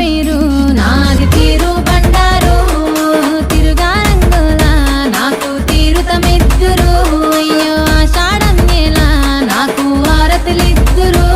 పేరు. నాది తీరు బండారు. తిరుగారంగులా నాకు తీరుతమిద్దురు. అయ్యో ఆషాఢం నెల నాకు ఆరతులిద్దురు